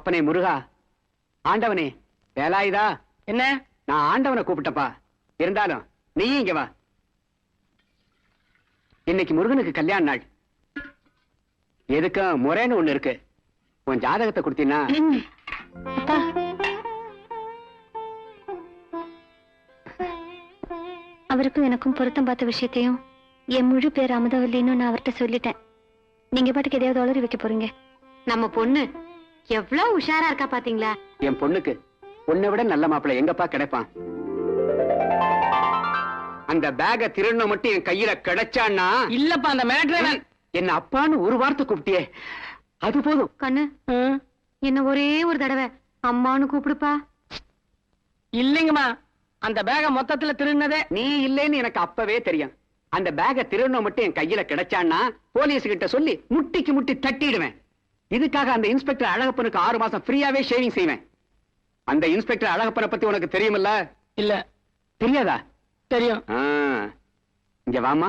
அப்பனே முருகா. ஆண்டவனே வேலாயுதா? என்ன? நான் ஆண்டவனை கூப்பிட்டப்பா. இருந்தாலும் நீயும் இங்க வா. இன்னைக்கு முருகனுக்கு கல்யாண நாள். எதுக்கும் முறைன்னு ஒண்ணு இருக்கு. உன் ஜாதகத்தை கொடுத்தீங்கன்னா அவருக்கும் எனக்கும் பொருத்தம் பார்த்த விஷயத்தையும் என் முழு பேர் அமுதவல்லின்னு நான் அவர்கிட்ட சொல்லிட்டேன். நீங்க பாட்டுக்கு எதையாவது உளறி வைக்க போறீங்க. நம்ம பொண்ணு எவ்வளவு உஷாரா இருக்கா பாத்தீங்களா? என் பொண்ணுக்கு உன்னை விட நல்ல மாப்பிள்ளை எங்கப்பா கிடைப்பான்? அந்த பேக திருண்ண மட்டும் என் கையில கிடைச்சான்னா? இல்லப்பா அந்த மேட்ரு என்ன அப்பான்னு ஒரு வார்த்தை கூப்பிட்டியே. அது போதும். கண்ணு என்ன ஒரே ஒரு தடவை. அம்மான்னு கூப்பிடுப்பா. இல்லைங்கம்மா அந்த பேக மொத்தத்துல திருநதே நீ இல்லைன்னு எனக்கு அப்பவே தெரியும். அந்த பேக திருண்ண மட்டும் என் கையில கிடைச்சான்னா போலீஸ் கிட்ட சொல்லி முட்டிக்கு முட்டி தட்டிடுவேன். இதுக்காக அந்த இன்ஸ்பெக்டர் அழகப்பனுக்கு ஆறு மாசம் ஃப்ரீயாவே ஷேவிங் செய்வேன்? அந்த இன்ஸ்பெக்டர் அழகப்பனை பத்தி உனக்கு தெரியுமில்ல? இல்ல. தெரியாதா? தெரியும். இங்க வாமா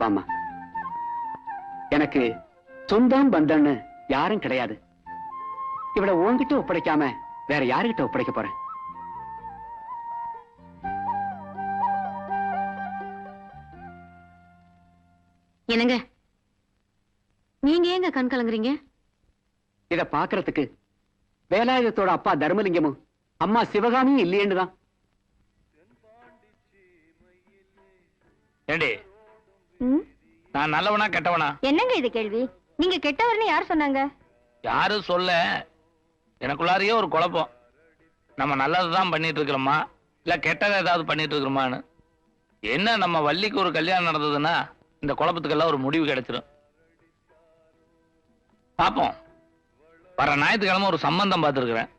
வாமா எனக்கு சொந்தம் பந்தம்னு யாரும் கிடையாது. இவள உன்கிட்ட ஒப்படைக்காம வேற யாருகிட்ட ஒப்படைக்க போறேன்? என்னங்க? நீங்க ஏங்க கண் கலங்குறீங்க? இத பாக்குறதுக்கு வேலாயுதத்தோட அப்பா தர்மலிங்கமும் அம்மா சிவகாமியும் இல்லையேன்னு தான் ஏண்டி? ம்? நான் நல்லவனா கெட்டவனா? என்னங்க இது கேள்வி? நீங்க கெட்டவர்னு யார் சொன்னாங்க? யாரும் சொல்ல? எனக்குள்ளாரையே ஒரு குழப்பம். நம்ம நல்லது தான் பண்ணிட்டு இருக்கிறோமா இல்ல கெட்டதை ஏதாவது பண்ணிட்டு இருக்கிறோமான்னு என்ன நம்ம வள்ளிக்கு ஒரு கல்யாணம் நடந்ததுன்னா இந்த குழப்பத்துக்கெல்லாம் ஒரு முடிவு கிடைச்சிடும் பாப்போம் வர ஞாயிற்றுக்கிழமை ஒரு சம்பந்தம் பார்த்துருக்குறேன்.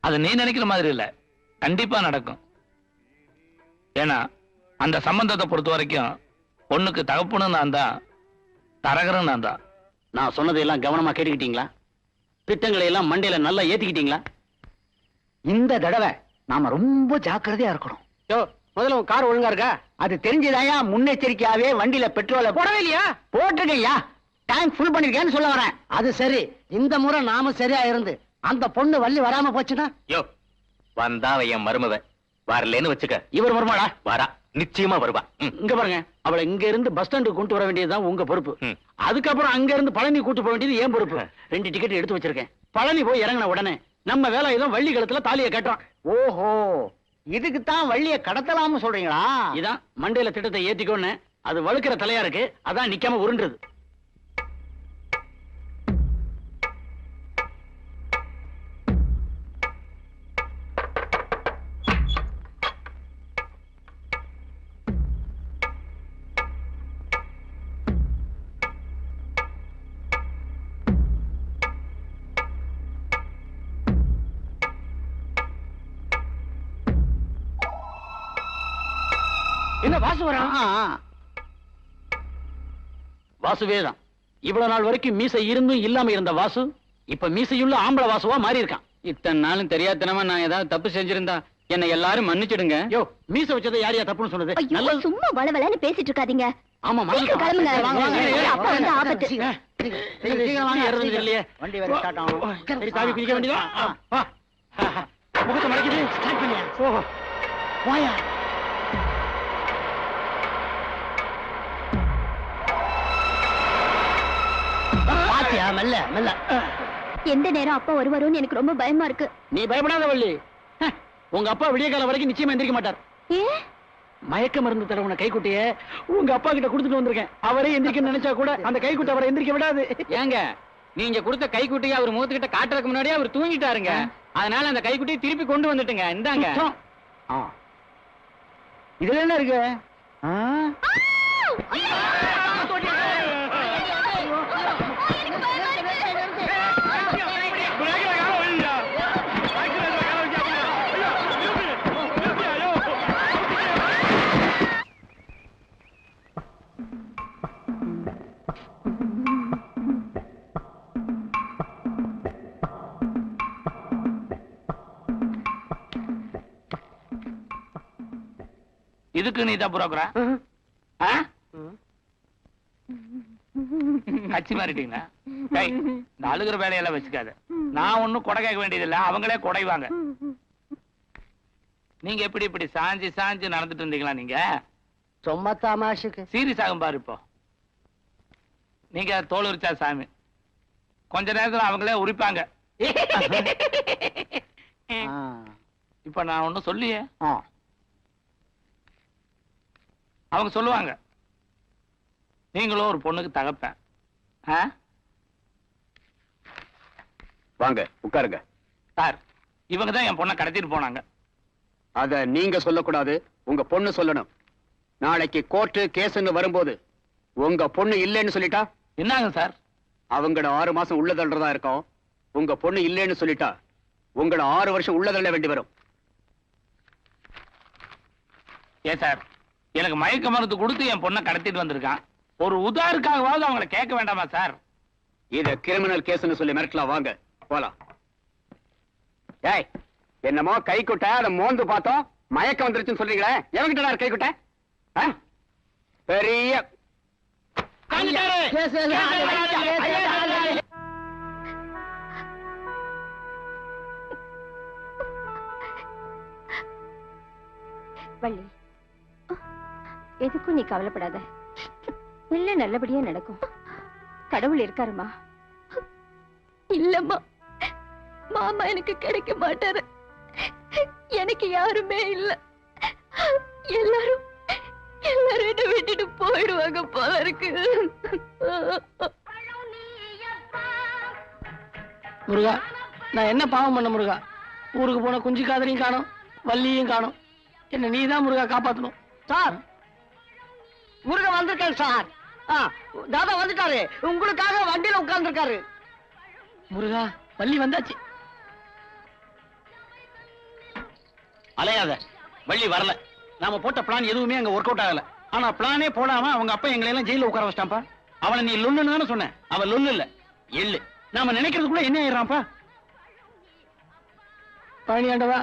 அது நீ நினைக்கிற மாதிரி இல்ல. கண்டிப்பா நடக்கும். ஏன்னா அந்த சம்பந்தத்தை பொறுத்த வரைக்கும் பொண்ணுக்கு தகப்பனும் நான் தான் தரகரும் நான் தான். நான் சொன்னதையெல்லாம் கவனமா கேட்டுக்கிட்டீங்களா? திட்டங்களை எல்லாம் மண்டையில நல்லா ஏத்திக்கிட்டீங்களா? இந்த தடவை நாம ரொம்ப ஜாக்கிரதையா இருக்கணும். யோ முதல்ல உன் கார் ஒழுங்கா இருக்கா? அது தெரிஞ்சுதாயா? முன்னெச்சரிக்கையாவே வண்டியில பெட்ரோலை போடவே இல்லையா போட்டிருக்கையா டேங்க் ஃபுல் பண்ணிருக்கேன்னு சொல்ல வரேன். அது சரி. இந்த முறை நாம சரியா இருந்து அந்த பொண்ணு வள்ளி வராம போச்சுன்னா? யோ வந்தா அவ என் மருமவ வரலன்னு வச்சுக்க. இவர் வருமாடா வரா. நிச்சயமா வருவா. இங்க பாருங்க. அவளை இங்க இருந்து பஸ் ஸ்டாண்டுக்கு கொண்டு வர வேண்டியதுதான் உங்க பொறுப்பு. அதுக்கப்புறம் அங்க இருந்து பழனி கூட்டு போக வேண்டியது ஏன் பொறுப்பு. ரெண்டு டிக்கெட் எடுத்து வச்சிருக்கேன். பழனி போய் இறங்கின உடனே நம்ம வேலை ஏதோ வள்ளி கழுத்துல தாலியை கட்டுறோம். ஓஹோ. இதுக்கு தான் வள்ளிய கடத்தலாம்னு சொல்றீங்களா? இதான் மண்டையில திட்டத்தை ஏத்திக்கோன்னு அது வழுக்கிற தலையா இருக்கு அதான் நிக்காம உருண்டுறது. என்ன வாசு வரான் வாசுவே தான் இவ்வளவு நாள் வரைக்கும் மீசை இருந்தும் இல்லாம இருந்த வாசு இப்ப மீசையுள்ள ஆம்பளை வாசுவா மாறி இருக்கான் இத்தனை நாளும் தெரியாதனமா நான் ஏதாவது தப்பு செஞ்சிருந்தா என்னை எல்லாரும் மன்னிச்சிடுங்க யோ மீசை வச்சதை யார் யார் தப்புன்னு சொன்னது சும்மா வளவலன்னு பேசிட்டு இருக்காதீங்க ஆமா சீக்கிரம் கிளம்புங்க. வாங்க. அப்பா வந்து ஆபத்து. வண்டி வேற ஸ்டார்ட் ஆகும் சரி, சாவி பிடிக்க வேண்டியதா? ஆ, வா. முகத்தை மறைக்குது. ஓஹோ. வாயா. மெல்ல. எந்த நேரம் அப்பா வருவாரோன்னு எனக்கு ரொம்ப பயமா இருக்கு. நீ பயப்படாத வள்ளி. உங்க அப்பா விடிய காலம் வரைக்கும் நிச்சயமா எந்திரிக்க மாட்டார். ஏ? மயக்க மருந்து தடவுன கைக்குட்டிய உங்க அப்பா கிட்ட கொடுத்துட்டு வந்திருக்கேன். அவரே எந்திரிக்க நினைச்சா கூட அந்த கைக்குட்டி அவரை எந்திரிக்க விடாது. ஏங்க நீங்க கொடுத்த கைக்குட்டியை அவர் முகத்துக்கிட்ட காட்டுறதுக்கு முன்னாடியே அவர் தூங்கிட்டாருங்க. அதனால அந்த கைக்குட்டியை திருப்பி கொண்டு வந்துட்டுங்க. இந்தாங்க. இதுல என்ன இருக்கு? இதுக்கு நீ தான் புரோக்கரா கட்சி மாறிட்டீங்களா இந்த அழுகுற வேலையெல்லாம் வச்சுக்காத. நான் ஒண்ணும் கொடை கேட்க வேண்டியதில்லை. அவங்களே கொடைவாங்க நீங்க எப்படி இப்படி சாஞ்சு சாஞ்சு நடந்துட்டு இருந்தீங்களா நீங்க? சும்மா தமாஷுக்கு. சீரியஸ் ஆகும் பாரு இப்போ. நீங்க தோல் உரிச்சா சாமி. கொஞ்ச நேரத்துல அவங்களே உரிப்பாங்க. இப்ப நான் ஒண்ணும் சொல்லியே. அவங்க சொல்லுவாங்க. நீங்களும் ஒரு பொண்ணுக்கு தகப்பேன்? வாங்க உட்காருங்க. சார் இவங்க தான் என் பொண்ணை கடத்திட்டு போனாங்க. அத நீங்க சொல்லக்கூடாது உங்க பொண்ணு சொல்லணும். நாளைக்கு கோர்ட்டு கேஸ்ன்னு வரும்போது உங்க பொண்ணு இல்லைன்னு சொல்லிட்டா? என்னங்க சார்? அவங்கள ஆறு மாசம் உள்ள தள்ளுறதா இருக்கும். உங்க பொண்ணு இல்லைன்னு சொல்லிட்டா உங்கள ஆறு வருஷம் உள்ள தள்ள வேண்டி வரும். ஏன் சார் எனக்கு மயக்க மருந்து கொடுத்து என் பொண்ணை கடத்திட்டு வந்திருக்கான். ஒரு உதாருக்காகவாவது அவங்கள கேட்க வேண்டாமா சார்? இத கிரிமினல் கேஸ்னு சொல்லி மிரட்டலாம் வாங்க போலாம். ஏய் என்னமோ கை குட்ட அதை மோந்து பார்த்தோம் மயக்கம் வந்துருச்சுன்னு சொல்றீங்களே எவங்கிட்ட கை குட்ட? ஆ? பெரிய வள்ளி எதுக்கும் நீ கவலைப்படாத. எல்லாம் நல்லபடியா நடக்கும். கடவுள் இருக்காருமா? இல்லம்மா. மாமா எனக்கு கிடைக்க மாட்டாரு. எனக்கு யாருமே இல்ல. எல்லாரும் எல்லாரும் என்ன விட்டுட்டு போயிடுவாங்க போல இருக்கு. முருகா நான் என்ன பாவம் பண்ண முருகா? ஊருக்கு போன குஞ்சு காதலையும் காணும் வள்ளியும் காணும். என்ன நீ தான் முருகா காப்பாத்தணும். சார் முருகன் வந்திருக்காரு சார். தாதா வந்துட்டாரு. உங்களுக்காக வண்டியில உட்கார்ந்துருக்காரு. முருகா வள்ளி வந்தாச்சு. அலையாத. வள்ளி வரல. நாம போட்ட பிளான் எதுவுமே அங்க ஒர்க் அவுட் ஆகல. ஆனா பிளானே போடாம அவங்க அப்பா எங்களை எல்லாம் ஜெயில உட்கார வச்சிட்டான்ப்பா. அவனை நீ லொல்லுன்னு தானே சொன்ன. அவன் லொல்லு இல்ல. எள்ளு. நாம நினைக்கிறதுக்குள்ள என்ன ஆயிடுறான்ப்பா? பழனி ஆண்டவா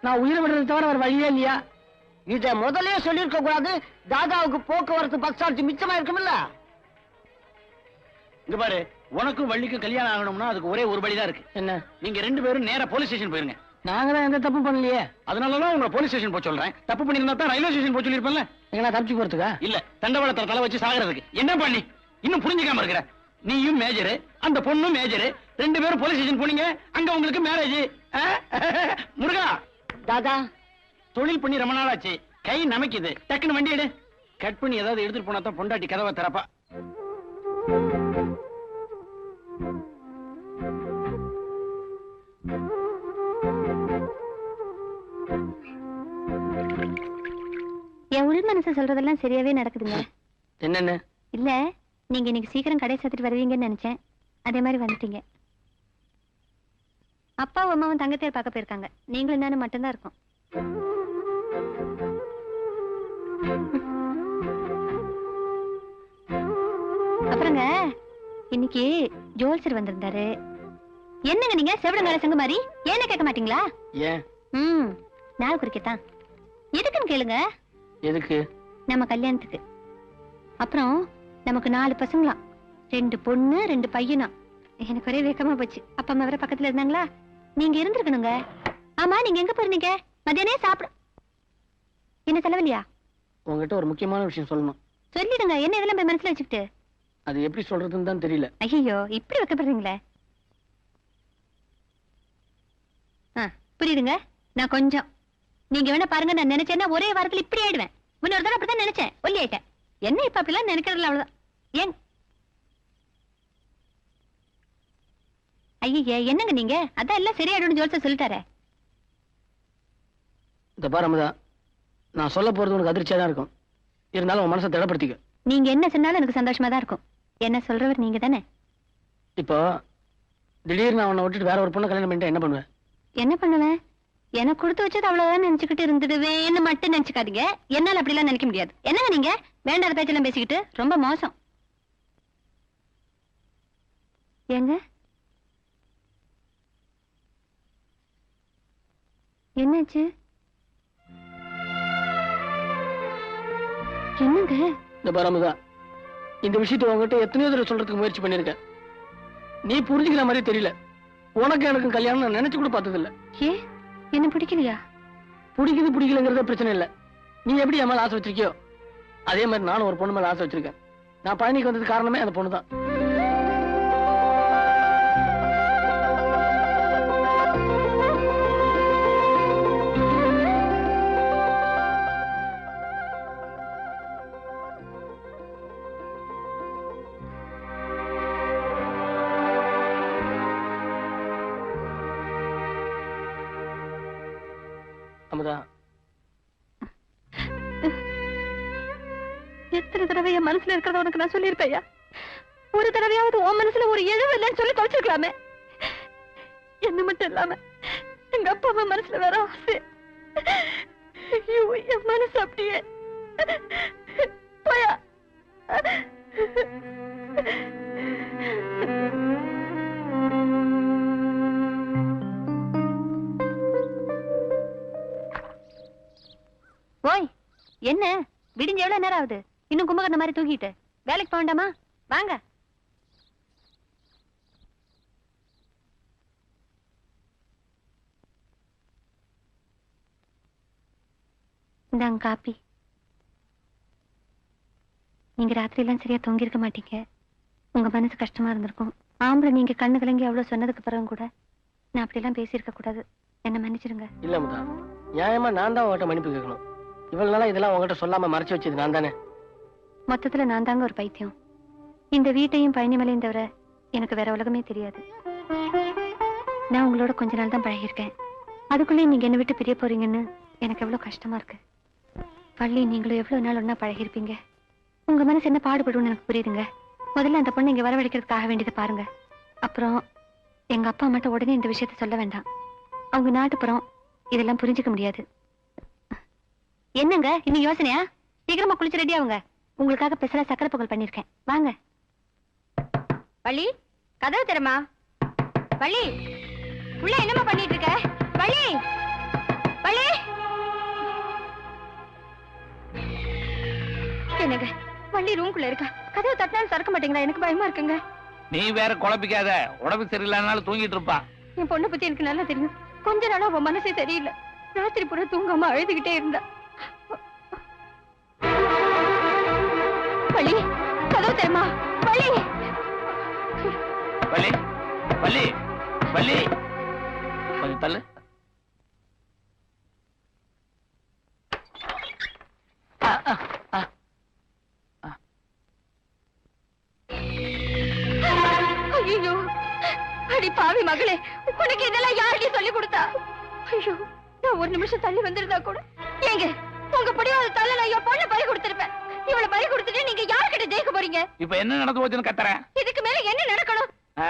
நான் உயிரை விடுறது தவிர வேற வழியே இல்லையா? இத முதல்லயே சொல்லிருக்க கூடாது. தாதாவுக்கு போக்குவரத்து பஸ் சார்ஜ் மிச்சமா இருக்கும்ல இங்க பாரு உனக்கும் வள்ளிக்கும் கல்யாணம் ஆகணும்னா அதுக்கு ஒரே ஒரு வழிதான் இருக்கு. என்ன? நீங்க ரெண்டு பேரும் நேரா போலீஸ் ஸ்டேஷன் போயிருங்க. நாங்க தான் எந்த தப்பு பண்ணலையே? அதனாலதான் உங்களை போலீஸ் ஸ்டேஷன் போக சொல்றேன். தப்பு பண்ணிருந்தா தான் ரயில்வே ஸ்டேஷன் போக சொல்லிருப்பேன்ல எங்க தப்பிச்சு போறதுக்கா? இல்ல தண்டவாளத்துல தலை வச்சு சாகுறதுக்கு. என்ன பண்ணி? இன்னும் புரிஞ்சுக்காம இருக்கிற. நீயும் மேஜரு அந்த பொண்ணும் மேஜரு ரெண்டு பேரும் போலீஸ் ஸ்டேஷன் போனீங்க அங்க உங்களுக்கு மேரேஜ் முருகா! தாதா தொழில் பண்ணி ரொம்ப நாள் ஆச்சு கை நமக்குது. டக்குன்னு வண்டி எடு. கட் பண்ணி ஏதாவது எடுத்துட்டு போனா தான் பொண்டாட்டி கதவை திறப்பா. என் உள் மனசு சொல்றதெல்லாம் சரியாவே நடக்குதுங்க. என்னென்ன? இல்ல நீங்க இன்னைக்கு சீக்கிரம் கடை சாத்திட்டு வருவீங்கன்னு நினைச்சேன். அதே மாதிரி வந்துட்டீங்க. அப்பாவும் அம்மாவும் தங்கத்தையர் பார்க்க போயிருக்காங்க. நீங்களும் நானும் மட்டும்தான் இருக்கோம். அப்புறங்க இன்னைக்கு ஜோல்சர் வந்திருந்தாரு. என்னங்க நீங்க? செவிடங்கால சங்க மாதிரி? ஏன்னு கேட்க மாட்டீங்களா? ஏன்? ம் நாள் குறிக்கத்தான் எதுக்குன்னு கேளுங்க. எதுக்கு? நம்ம கல்யாணத்துக்கு. அப்புறம் நமக்கு நாலு பசங்களாம். ரெண்டு பொண்ணு ரெண்டு பையனா. எனக்கு ஒரே வேகமா போச்சு. அப்பா அம்மா வேற பக்கத்துல இருந்தாங்களா? நீங்க இருந்திருக்கணுங்க. ஆமா நீங்க எங்க போயிருந்தீங்க மத்தியானே சாப்பிட என்ன செலவில்லையா? உங்ககிட்ட ஒரு முக்கியமான விஷயம் சொல்லணும். சொல்லிடுங்க. என்ன இதெல்லாம் போய் மனசுல வச்சுக்கிட்டு? அது எப்படி சொல்றதுன்னு தான் தெரியல. ஐயோ இப்படி வைக்கப்படுறீங்களே. புரியுதுங்க? நான் கொஞ்சம். நீங்க வேணா பாருங்க நான் நினைச்சேன்னா ஒரே வாரத்துல இப்படி ஆயிடுவேன். முன்னொரு தடவை அப்படிதான் நினைச்சேன். ஒல்லி ஆயிட்டேன். என்ன இப்ப அப்படிலாம் நினைக்கிறதுல அவ்வளவுதான். ஏன்? ஐயே என்னங்க நீங்க? அதான் எல்லாம் சரியாயிடும்னு ஜோல்ச சொல்லிட்டாரே. இந்த பாரு அமுதா நான் சொல்ல போறது உனக்கு அதிர்ச்சியா தான் இருக்கும். இருந்தாலும் உன் மனசை திடப்படுத்திக்க. நீங்க என்ன சொன்னாலும் எனக்கு சந்தோஷமா தான் இருக்கும். என்ன சொல்றவர் நீங்க தானே? இப்போ திடீர்னு உன்னை விட்டுட்டு வேற ஒரு பொண்ணை கல்யாணம் பண்ணிட்டு என்ன பண்ணுவேன் என்ன பண்ணுவேன் எனக்கு கொடுத்து வச்சது அவ்வளவுதான் நினைச்சுக்கிட்டு இருந்துடுவேன்னு மட்டும் நினைச்சுக்காதீங்க. என்னால அப்படிலாம் நினைக்க முடியாது. என்னங்க நீங்க? வேண்டாத பேச்செல்லாம் பேசிக்கிட்டு ரொம்ப மோசம். ஏங்க? என்னாச்சு? என்னங்க? இந்த பாரு அமுதா. இந்த விஷயத்தை உங்ககிட்ட எத்தனையோ தடவை சொல்றதுக்கு முயற்சி பண்ணிருக்கேன் நீ புரிஞ்சுக்கிற மாதிரி தெரியல. உனக்கு எனக்கு கல்யாணம் நான் நினைச்சு கூட பார்த்தது இல்ல ஏ? என்ன பிடிக்கலையா? பிடிக்குது பிடிக்கலங்கிறத பிரச்சனை இல்ல. நீ எப்படி என் மேல ஆசை வச்சிருக்கியோ? அதே மாதிரி நானும் ஒரு பொண்ணு மேல ஆசை வச்சிருக்கேன். நான் பழனிக்கு வந்தது காரணமே அந்த பொண்ணு தான் எத்தனை தடவை என் மனசுல இருக்கிறத உனக்கு நான் சொல்லியிருப்பேயா? ஒரு தடவையாவது உன் மனசுல ஒரு இழவு இல்லைன்னு சொல்லி தொலைச்சிருக்கலாமே. என்ன மட்டும் இல்லாம எங்க அப்பா அம்மா மனசுல வேற ஆசை. ஐயோ என் மனசு அப்படியே போயா. ஓய் என்ன? விடிஞ்ச எவ்வளவு நேரம் ஆகுது? இன்னும் கும்பகர்ண மாதிரி தூங்கிட்டு. வேலைக்கு போக வேண்டாமா வாங்க. இந்தாங்க காப்பி. நீங்க ராத்திரி எல்லாம் சரியா தொங்கியிருக்க மாட்டீங்க. உங்க மனசு கஷ்டமா இருந்திருக்கும். ஆம்பளை நீங்க கண்ணு கலங்கி அவ்வளவு சொன்னதுக்கு பிறகு கூட நான் அப்படியெல்லாம் பேசியிருக்க கூடாது. என்ன மன்னிச்சிடுங்க இல்ல முதா நியாயமா நான் தான் உங்ககிட்ட மன்னிப்பு கேட்கணும். இவ்வளவு நாளா இதெல்லாம் உங்ககிட்ட சொல்லாம மறைச்சு வச்சது நான் தானே? மொத்தத்துல நான் தாங்க ஒரு பைத்தியம். இந்த வீட்டையும் பழனிமலையும் தவிர எனக்கு வேற உலகமே தெரியாது. நான் உங்களோட கொஞ்ச நாள் தான் பழகியிருக்கேன். அதுக்குள்ளே நீங்க என்ன விட்டு பிரிய போறீங்கன்னு எனக்கு எவ்வளவு கஷ்டமா இருக்கு. பள்ளி நீங்களும் எவ்வளவு நாள் ஒன்னா பழகிருப்பீங்க உங்க மனசு என்ன பாடுபடும்னு எனக்கு புரியுதுங்க. முதல்ல அந்த பொண்ணை இங்க வரவழைக்கிறதுக்காக வேண்டியதை பாருங்க. அப்புறம் எங்க அப்பா அம்மாட்ட உடனே இந்த விஷயத்த சொல்ல வேண்டாம். அவங்க நாட்டுப்புறம் இதெல்லாம் புரிஞ்சுக்க முடியாது. என்னங்க? இன்னும் யோசனையா? சீக்கிரமா குளிச்சு ரெடி ஆகுங்க. உங்களுக்காக பெசலா சக்கரை பொங்கல் பண்ணிருக்கேன் வாங்க. வள்ளி கதவு தரமா வள்ளி உள்ள என்னமா பண்ணிட்டு இருக்க வள்ளி வள்ளி. என்னங்க வள்ளி ரூம்குள்ள இருக்கா? கதவு தட்டினாலும் திறக்க மாட்டீங்களா? எனக்கு பயமா இருக்குங்க. நீ வேற குழப்பிக்காத. உடம்பு சரியில்லாதனால தூங்கிட்டு இருப்பா. என் பொண்ணை பத்தி எனக்கு நல்லா தெரியும். கொஞ்ச நாளா உன் மனசே சரியில்லை. ராத்திரி பூரா தூங்காம அழுதுகிட்டே இருந்தா. வள்ளி கதவு தரமா வள்ளி வள்ளி வள்ளி வள்ளி கொஞ்சம் தள்ளு. ஐயோ அடி பாவி மகளே உனக்கு இதெல்லாம் யாரடி சொல்லி கொடுத்தா? ஐயோ நான் ஒரு நிமிஷம் தள்ளி வந்திருந்தா கூட. ஏங்க உங்க படியாத தள்ள நான் என் பொண்ணை பறி கொடுத்திருப்பேன். இவளை பறி கொடுத்துட்டு நீங்க யார்கிட்ட ஜெயிக்க போறீங்க? இப்ப என்ன நடந்து போச்சுன்னு கத்துறேன். இதுக்கு மேல என்ன நடக்கணும்? ஆ?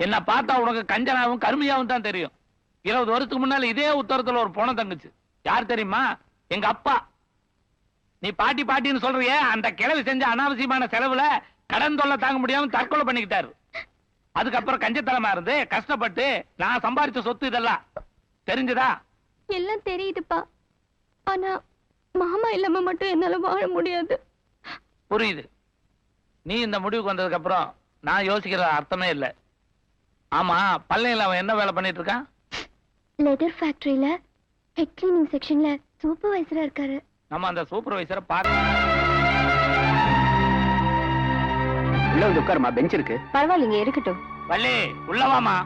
என்ன பார்த்தா உனக்கு கஞ்சனாவும் கருமையாவும் தான் தெரியும். இருபது வருஷத்துக்கு முன்னால இதே உத்தரத்துல ஒரு பொணம் தங்குச்சு. யார் தெரியுமா? எங்க அப்பா. நீ பாட்டி பாட்டின்னு சொல்றியே அந்த கிழவி செஞ்ச அனாவசியமான செலவுல கடன் தொல்லை தாங்க முடியாம தற்கொலை பண்ணிக்கிட்டாரு. அதுக்கப்புறம் கஞ்சத்தனமா இருந்து கஷ்டப்பட்டு நான் சம்பாரிச்ச சொத்து இதெல்லாம். தெரிஞ்சுதா? எல்லாம் தெரியுதுப்பா. ஆனா மாமா இல்லாம மட்டும் என்னால வாழ முடியாது. புரியுது. நீ இந்த முடிவுக்கு வந்ததுக்கு அப்புறம் நான் யோசிக்கிற அர்த்தமே இல்லை. ஆமா பள்ளையில அவன் என்ன வேலை பண்ணிட்டு இருக்கான்? லெதர் ஃபேக்டரியில ஹெட் கிளீனிங் செக்ஷன்ல சூப்பர்வைசரா இருக்காரு. நம்ம அந்த சூப்பர்வைசரை பார்த்து உள்ள வந்து உட்காருமா பெஞ்ச் இருக்கு. பரவாயில்லைங்க இருக்கட்டும். வள்ளி உள்ளவாமா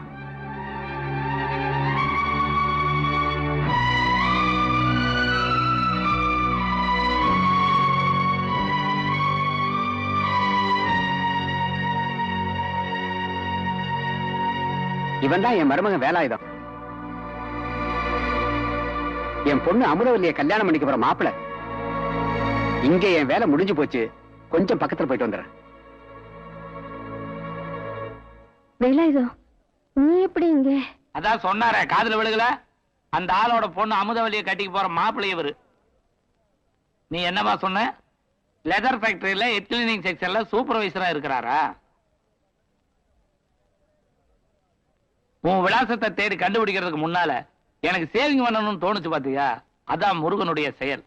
இவன் தான் என் மருமகன் வேலாயுதம். என் பொண்ணு அமுதவல்லிய கல்யாணம் பண்ணிக்க போற மாப்பிள. இங்க என் வேலை முடிஞ்சு போச்சு. கொஞ்சம் பக்கத்துல போயிட்டு வந்துடுறேன். வேலாயுதம் நீ எப்படி இங்க? அதான் சொன்னாரே காதுல விழுகல. அந்த ஆளோட பொண்ணு அமுதவல்லியை கட்டிக்கு போற மாப்பிள்ளை இவரு. நீ என்னமா சொன்ன? லெதர் ஃபேக்டரியில எத்லினிங் செக்ஷன்ல சூப்பர்வைசரா இருக்கிறாரா? உன் விலாசத்தை தேடி கண்டுபிடிக்கிறதுக்கு முன்னால எனக்கு சேவிங் பண்ணணும்னு தோணுச்சு பாத்தியா? அதான் முருகனுடைய செயல்.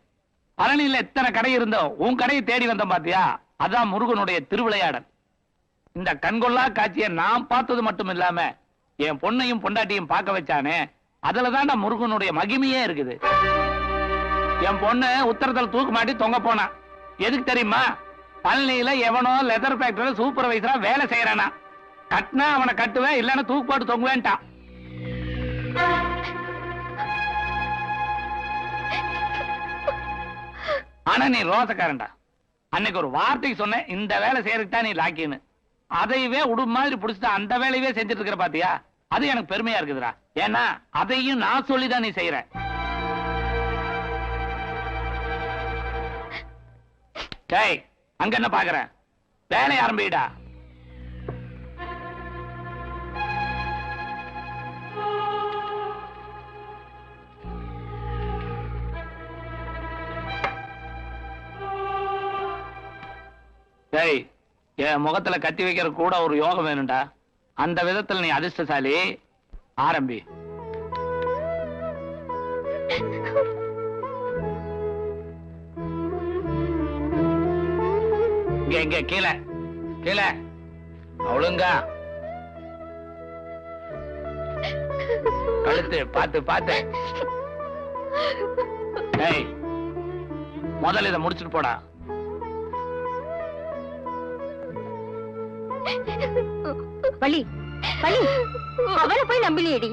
பழனியில எத்தனை கடை இருந்தோம் உன் கடையை தேடி வந்தோம் பாத்தியா? அதான் முருகனுடைய திருவிளையாடல். இந்த கண்கொள்ளா காட்சியை நான் பார்த்தது மட்டும் இல்லாம என் பொண்ணையும் பொண்டாட்டியும் பார்க்க வச்சானே அதுலதான் முருகனுடைய மகிமையே இருக்குது. என் பொண்ணு உத்தரத்தில் தூக்கு மாட்டி தொங்க போனா. எதுக்கு தெரியுமா? பழனியில எவனோ லெதர் ஃபேக்டரியில சூப்பர்வைசரா வேலை செய்யறானா. கட்டினா அவனை கட்டுவேன் இல்லைன்னா தூக்கு போட்டு தொங்குவேன்ட்டான். ஆனா நீ ரோசக்காரன்டா. அன்னைக்கு ஒரு வார்த்தைக்கு சொன்னேன் இந்த வேலை செய்யறதுதான் நீ லாக்கின்னு. அதையவே உடும் மாதிரி புடிச்சிட்டு அந்த வேலையவே செஞ்சுட்டு இருக்கிற பாத்தியா? அது எனக்கு பெருமையா இருக்குதுடா. ஏன்னா அதையும் நான் சொல்லிதான் நீ செய்யற. டேய் அங்க என்ன பாக்குற? வேலை ஆரம்பிடா. டேய் என் முகத்துல கத்தி வைக்கிற கூட ஒரு யோகம் வேணும்டா. அந்த விதத்துல நீ அதிர்ஷ்டசாலி. ஆரம்பி. இங்க இங்க கீழே. கீழே. ஒழுங்கா கழுத்து பார்த்து பார்த்து. முதல்ல இதை முடிச்சுட்டு போடா. வள்ளி வள்ளி அவளை போய் நம்பலையேடி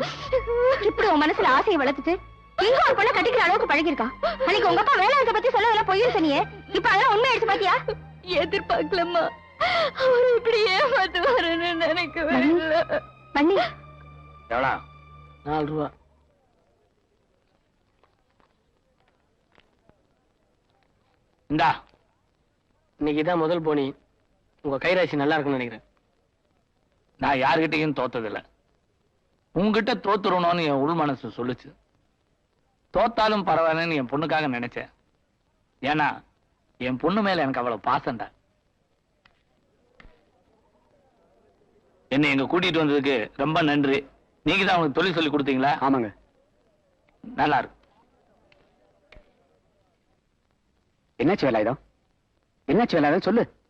இப்படி உன் மனசுல ஆசையை வளர்த்துட்டு இங்க ஒரு பொண்ணை கட்டிக்கிற அளவுக்கு பழகிருக்கா அன்னைக்கு உங்க அப்பா வேளாண்மை பத்தி சொல்லல பொய்யும் சொன்னியே. இப்ப அதெல்லாம் உண்மை ஆயிடுச்சு பாத்தியா? எதிர்பார்க்கலம்மா. அவர் இப்படி ஏமாத்துவாருன்னு நினைக்கவே இல்ல. வள்ளி. எவ்வளோ? நாலு ரூபா. இந்தா. இன்னைக்கு தான் முதல் போனி. உங்க கைராசி நல்லா இருக்குன்னு நினைக்கிறேன். நான் யார்கிட்டயும் தோத்ததில்ல. உங்ககிட்ட தோத்துறணும்னு என் உள் மனசு சொல்லுச்சு. தோத்தாலும் பரவாயில்லன்னு என் பொண்ணுக்காக நினைச்சேன். ஏன்னா என் பொண்ணு மேல எனக்கு அவ்வளவு பாசம்டா. என்னை எங்க கூட்டிட்டு வந்ததுக்கு ரொம்ப நன்றி. நீங்க தான் அவனுக்கு தொழில் சொல்லி கொடுத்தீங்களா? ஆமாங்க. நல்லா இருக்கு. என்னாச்சு வேலாயுதம்? என்னாச்சு வேலாயுதம்? சொல்லு.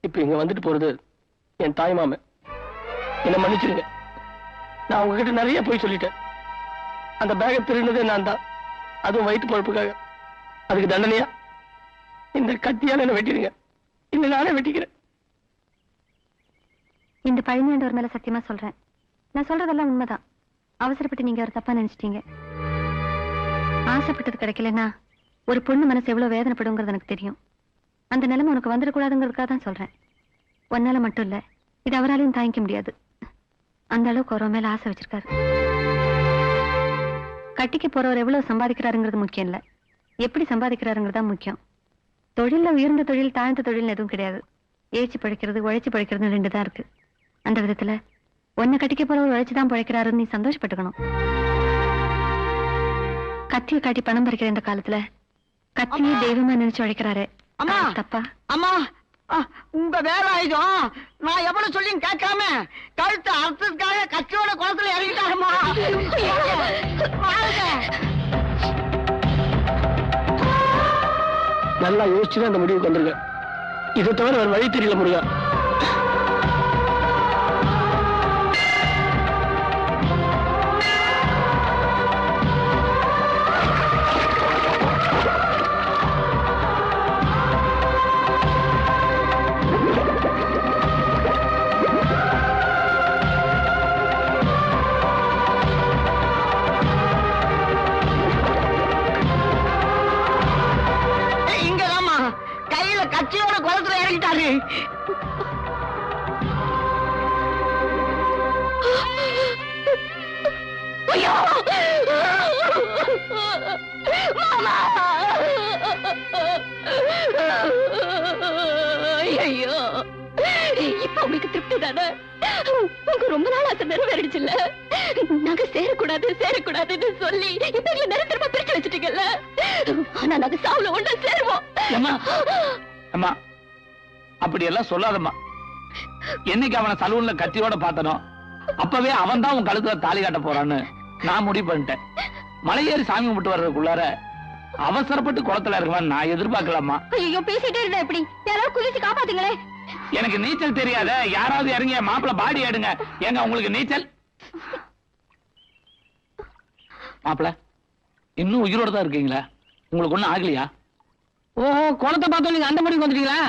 இப்ப இங்க வந்துட்டு போறது என் தாய் மாமன். என்ன மன்னிச்சிருங்க. நான் உங்ககிட்ட நிறைய போய் சொல்லிட்டேன். அந்த பேகை திருடினதே நான் தான். அதுவும் வயிற்று பொழப்புக்காக. அதுக்கு தண்டனையா? இந்த கத்தியால என்ன வெட்டிடுங்க. இல்ல நானே வெட்டிக்கிறேன். இந்த பழனியாண்டவர் மேல சத்தியமா சொல்றேன். நான் சொல்றதெல்லாம் உண்மைதான். அவசரப்பட்டு நீங்க ஒரு தப்பா நினைச்சிட்டீங்க. ஆசைப்பட்டது கிடைக்கலன்னா ஒரு பொண்ணு மனசு எவ்வளவு வேதனைப்படுங்கிறது எனக்கு தெரியும். அந்த நிலைமை உனக்கு வந்துடக்கூடாதுங்கிறதுக்காக தான் சொல்றேன். உன்னால மட்டும் இல்ல இது அவராலையும் தாங்கிக்க முடியாது. அந்த அளவுக்கு ஒரு மேல ஆசை வச்சிருக்காரு. கட்டிக்க போறவர் எவ்வளவு சம்பாதிக்கிறாருங்கிறது முக்கியம் இல்ல. எப்படி சம்பாதிக்கிறாருங்கிறது தான் முக்கியம். தொழில்ல உயர்ந்த தொழில் தாழ்ந்த தொழில்னு எதுவும் கிடையாது. ஏச்சு பழைக்கிறது உழைச்சு பழைக்கிறது ரெண்டு தான் இருக்கு. அந்த விதத்துல உன்னை கட்டிக்க போறவர் உழைச்சு தான் பழைக்கிறாருன்னு நீ சந்தோஷப்பட்டுக்கணும். கத்தியை காட்டி பணம் பறிக்கிற இந்த காலத்துல கத்தியே தெய்வமா நினைச்சு உழைக்கிறாரு. அம்மா! தப்பா அம்மா ஆ, உங்க வேலை ஆயுதம் நான் எவ்வளவு சொல்லியும் கேட்காம கழுத்து அறுத்ததுக்காக கட்சியோட குளத்துல இறங்கிட்டாருமா. நல்லா யோசிச்சு தான் அந்த முடிவுக்கு வந்திருக்கேன் இதை தவிர வேற வழி தெரியல முருகா ஐயோ இப்ப உங்களுக்கு திருப்தி தானே? உங்க ரொம்ப நாள் ஆசை நிறைவேறிடுச்சுல்ல? நாங்க சேரக்கூடாது சேரக்கூடாதுன்னு சொல்லி இப்ப எங்களை நிரந்தரமா பிரிச்சு வச்சுட்டீங்கல்ல? ஆனா நாங்க சாவுல ஒண்ணு சேருவோம். அம்மா. அம்மா. அப்படி எல்லாம் சொல்லாதம்மா. என்னைக்கு அவனை சலூன்ல கத்தியோட பார்த்தனோ அப்பவே அவன் தான் உன் கழுத்துல தாலி காட்ட போறான்னு நான் முடிவு பண்ணிட்டேன். மலையேறி சாமி கும்பிட்டு வர்றதுக்குள்ளார அவசரப்பட்டு குளத்துல இருக்குவான்னு நான் எதிர்பார்க்கலாமா? ஐயோ பேசிட்டே இருந்தா எப்படி? யாராவது குதிச்சு காப்பாத்துங்களே. எனக்கு நீச்சல் தெரியாத யாராவது இறங்கி என் மாப்பிள பாடி எடுங்க ஏங்க உங்களுக்கு நீச்சல்? மாப்பிள இன்னும் உயிரோட தான் இருக்கீங்களா? உங்களுக்கு ஒண்ணும் ஆகலையா? ஓஹோ குளத்தை பார்த்தோம் நீங்க அந்த முடிவுக்கு வந்துட்டீங்களா.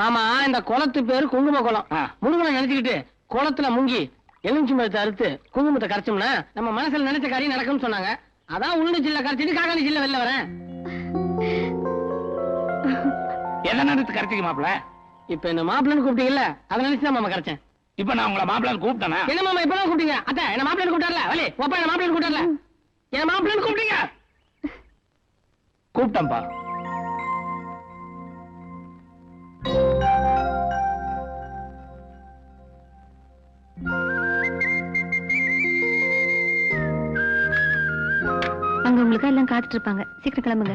மாமா இந்த குளத்து பேரு குங்கும குளம் ஆ. முருகனை நினைச்சுக்கிட்டு குளத்துல முங்கி எலுமிச்சி மரத்தை அறுத்து குங்குமத்தை கரைச்சோம்னா நம்ம மனசுல நினைச்ச காரியம் நடக்கும்னு சொன்னாங்க. அதான் உளுந்து சில்ல கரைச்சிட்டு காக்காளி சில்ல வெளில வரேன் என்ன நினைச்சு கரைச்சிக்க மாப்பிள? இப்ப என்ன மாப்பிள்ளன்னு கூப்பிட்டீங்கல்ல அதை நினைச்சு தான் மாமா கரைச்சேன். இப்ப நான் உங்களை மாப்பிள்ளன்னு கூப்பிட்டேனா? என்ன மாமா இப்பதான் கூப்பிட்டீங்க? அத்தை என்ன மாப்பிள்ளன்னு கூப்பிட்டார்ல வலி. ஒப்பா என்ன மாப்பிள்ளன்னு கூப்பிட்டார்ல. என்ன மாப்பிள்ளன்னு கூப்பிட்டீங்க? கூப்பிட்டேன்பா அங்க எல்லாம் காத்துட்டு இருப்பாங்க. சீக்கிரம் கிளம்புங்க.